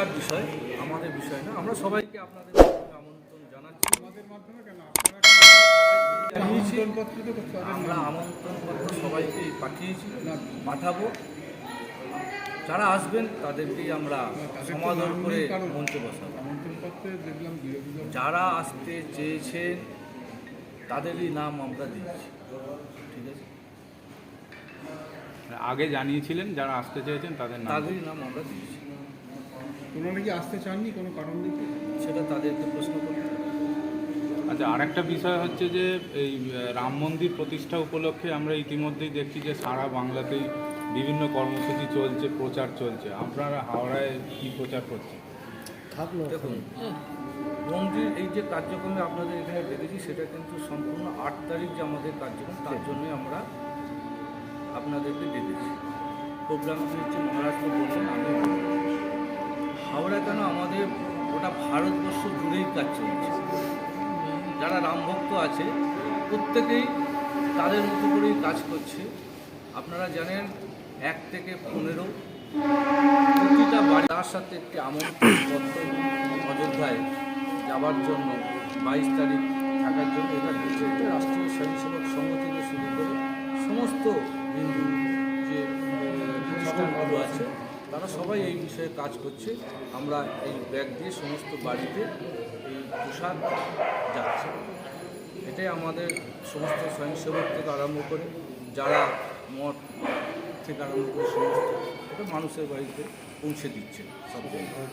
আপনার বিষয় আমাদের বিষয় না আমরা সবাইকে আপনাদের আমন্ত্রণ জানাচ্ছি। আমাদের মাধ্যমে কেন? আমরা আমন্ত্রণপত্র সবাইকে পাঠিয়েছি পাঠাবো। যারা আসবেন তাদেরকেই আমরা সমাধান করে মঞ্চে বসাবো। যারা আসতে চেয়েছেন তাদেরই নাম আমরা দিচ্ছি ঠিক আছে? আগে জানিয়েছিলেন যারা আসতে চেয়েছেন তাদের তাদেরই নাম আমরা দিয়েছি। ওনারা কি আসতে চাননি কোনো কারণ দেখে? সেটা তাদেরকে প্রশ্ন করতে। আচ্ছা আরেকটা বিষয় হচ্ছে যে এই রাম মন্দির প্রতিষ্ঠা উপলক্ষে আমরা ইতিমধ্যেই দেখছি যে সারা বাংলাতেই বিভিন্ন কর্মসূচি চলছে প্রচার চলছে। আপনারা হাওড়ায় কি প্রচার করছেন? দেখুন মন্দির এই যে কার্যক্রমে আপনাদের এখানে ডেকেছি সেটা কিন্তু সম্পূর্ণ আট তারিখ যে আমাদের কার্যক্রম তার জন্যই আমরা আপনাদেরকে ডেকেছি প্রোগ্রামটি হচ্ছে মহারাজকে বলছেন আমি হাওড়া কেন আমাদের গোটা ভারতবর্ষ জুড়েই কাজ চলছে? যারা রামভক্ত আছে, প্রত্যেকেই তাদের মতো করেই কাজ করছে। আপনারা জানেন, এক থেকে পনেরো প্রতিটা বাড়ি তার সাথে একটি আমন্ত্রণ অযোধ্যায় যাওয়ার জন্য বাইশ তারিখ থাকার জন্য এটা এটা রাষ্ট্রীয় স্বয়ংসেবক সংঘ থেকে শুরু করে সমস্ত হিন্দু যে প্রতিষ্ঠানগুলো আছে তারা সবাই এই বিষয়ে কাজ করছে। আমরা এই ব্যাগ দিয়ে সমস্ত বাড়িতে এই পোশাক যাচ্ছে। এটাই আমাদের সমস্ত স্বয়ংসেবক থেকে আরম্ভ করে যারা মঠ থেকে আরম্ভ করে সমস্ত এটা মানুষের বাড়িতে পৌঁছে দিচ্ছে সব জায়গায়।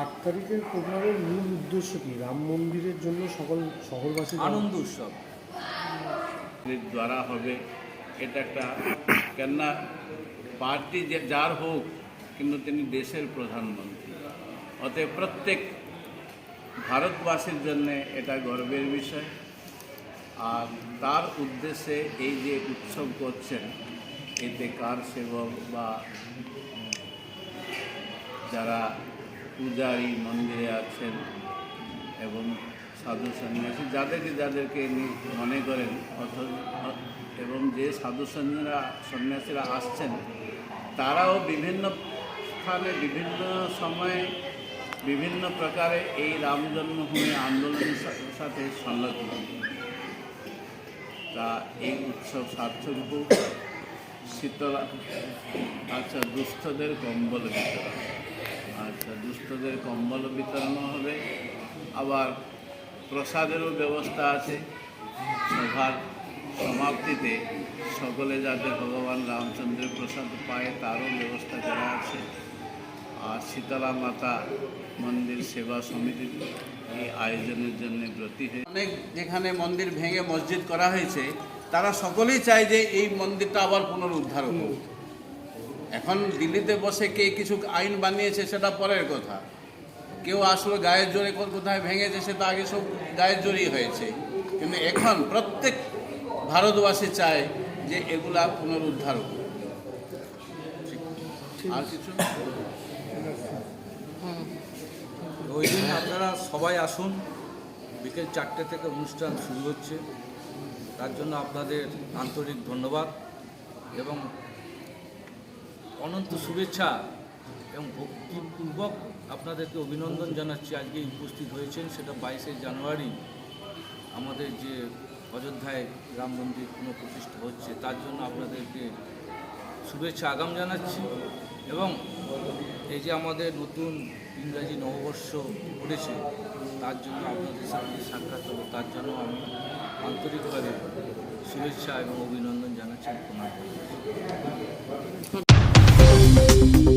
আট তারিখের প্রোগ্রামের মূল উদ্দেশ্য কি? রাম মন্দিরের জন্য সকল শহরবাসী আনন্দ উৎসব। এর দ্বারা হবে এটা একটা কেননা পার্টি যে যার হোক, কিন্তু তিনি দেশের প্রধানমন্ত্রী। অতএব প্রত্যেক ভারতবাসীর জন্য এটা গর্বের বিষয়। আর তার উদ্দেশ্যে এই যে উৎসব করছেন, এতে কার সেবক বা যারা পূজারী মন্দিরে আছেন এবং সাধু সন্ন্যাসী, যাদেরকে যাদেরকে মনে করেন, অথচ এবং যে সাধু সন্ন্যাসীরা সন্ন্যাসীরা আসছেন তারাও বিভিন্ন স্থানে, বিভিন্ন সময়ে বিভিন্ন প্রকারে এই রাম জন্মভূমি আন্দোলনের সাথে সংলগ্ন তা এই উৎসব সার্থক হোক শীতলা আচ্ছা দুস্থদের কম্বল বিতরণ। আচ্ছা দুস্থদের কম্বল বিতরণ হবে। আবার প্রসাদেরও ব্যবস্থা আছে। সভার সমাপ্তিতে সকলে যাতে ভগবান রামচন্দ্রের প্রসাদ পায় তারও ব্যবস্থা করা আছে। আর শীতলা মাতা মন্দির সেবা সমিতির এই আয়োজনের জন্য ব্রতী হয়ে অনেক যেখানে মন্দির ভেঙে মসজিদ করা হয়েছে তারা সকলেই চায় যে এই মন্দিরটা আবার পুনরুদ্ধার হোক। এখন দিল্লিতে বসে কে কিছু আইন বানিয়েছে সেটা পরের কথা। কেউ আসলে গায়ের জোরে কোথায় ভেঙেছে সেটা আগে সব গায়ের জোরেই হয়েছে। কিন্তু এখন প্রত্যেক ভারতবাসী চায় যে এগুলা পুনরুদ্ধার হোক। আর কিছু? ওই দিন আপনারা সবাই আসুন। বিকেল চারটে থেকে অনুষ্ঠান শুরু হচ্ছে। তার জন্য আপনাদের আন্তরিক ধন্যবাদ এবং অনন্ত শুভেচ্ছা এবং ভক্তিপূর্বক আপনাদেরকে অভিনন্দন জানাচ্ছি। আজকে উপস্থিত হয়েছেন সেটা বাইশে জানুয়ারি। আমাদের যে অযোধ্যায় রাম মন্দির পুনঃপ্রতিষ্ঠা হচ্ছে, তার জন্য আপনাদেরকে শুভেচ্ছা আগাম জানাচ্ছি এবং এই যে আমাদের নতুন ইংরাজি নববর্ষ পড়েছে তার জন্য আপনাদের সাথে সাক্ষাৎ হলো তার জন্য আমি আন্তরিকভাবে শুভেচ্ছা এবং অভিনন্দন জানাচ্ছি করছি।